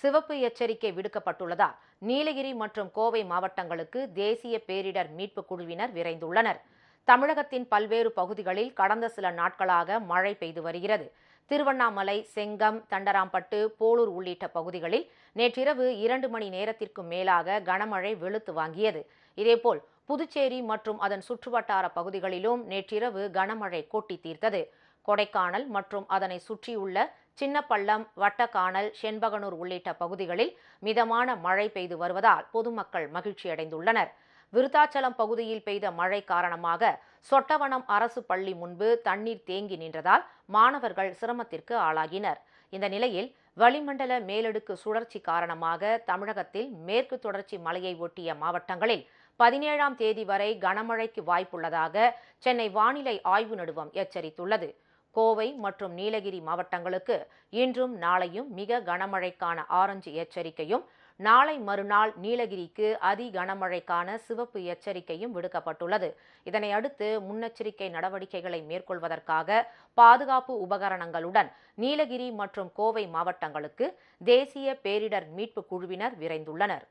சிவப்பு எச்சரிக்கை விடுக்கப்பட்டுள்ளதால் நீலகிரி மற்றும் கோவை மாவட்டங்களுக்கு தேசிய பேரிடர் மீட்பு குழுவினர் விரைந்துள்ளனர். தமிழகத்தின் பல்வேறு பகுதிகளில் கடந்த சில நாட்களாக மழை பெய்து வருகிறது. திருவண்ணாமலை செங்கம் தண்டராம்பட்டு போலூர் உள்ளிட்ட பகுதிகளில் நேற்றிரவு இரண்டு மணி நேரத்திற்கும் மேலாக கனமழை வெளுத்து வாங்கியது. இதேபோல் புதுச்சேரி மற்றும் அதன் சுற்றுவட்டார பகுதிகளிலும் நேற்றிரவு கனமழை கொட்டி தீர்த்தது. கொடைக்கானல் மற்றும் அதனை சுற்றியுள்ள சின்னப்பள்ளம் வட்டக்கானல் செண்பகனூர் உள்ளிட்ட பகுதிகளில் மிதமான மழை பெய்து வருவதால் பொதுமக்கள் மகிழ்ச்சியடைந்துள்ளனர். விருத்தாச்சலம் பகுதியில் பெய்த மழை காரணமாக சொட்டவனம் அரசு பள்ளி முன்பு தண்ணீர் தேங்கி நின்றதால் மாணவர்கள் சிரமத்திற்கு ஆளாகினர். இந்த நிலையில் வளிமண்டல மேலடுக்கு சுழற்சி காரணமாக தமிழகத்தில் மேற்கு தொடர்ச்சி மலையை ஒட்டிய மாவட்டங்களில் பதினேழாம் தேதி வரை கனமழைக்கு வாய்ப்புள்ளதாக சென்னை வானிலை ஆய்வு நடுவம் எச்சரித்துள்ளது. கோவை மற்றும் நீலகிரி மாவட்டங்களுக்கு இன்றும் நாளையும் மிக கனமழைக்கான ஆரஞ்சு எச்சரிக்கையும் நாளை மறுநாள் நீலகிரிக்கு அதி கனமழைக்கான சிவப்பு எச்சரிக்கையும் விடுக்கப்பட்டுள்ளது. இதனை அடுத்து முன்னெச்சரிக்கை நடவடிக்கைகளை மேற்கொள்வதற்காக பாதுகாப்பு உபகரணங்களுடன் நீலகிரி மற்றும் கோவை மாவட்டங்களுக்கு தேசிய பேரிடர் மீட்பு குழுவினர் விரைந்துள்ளனர்.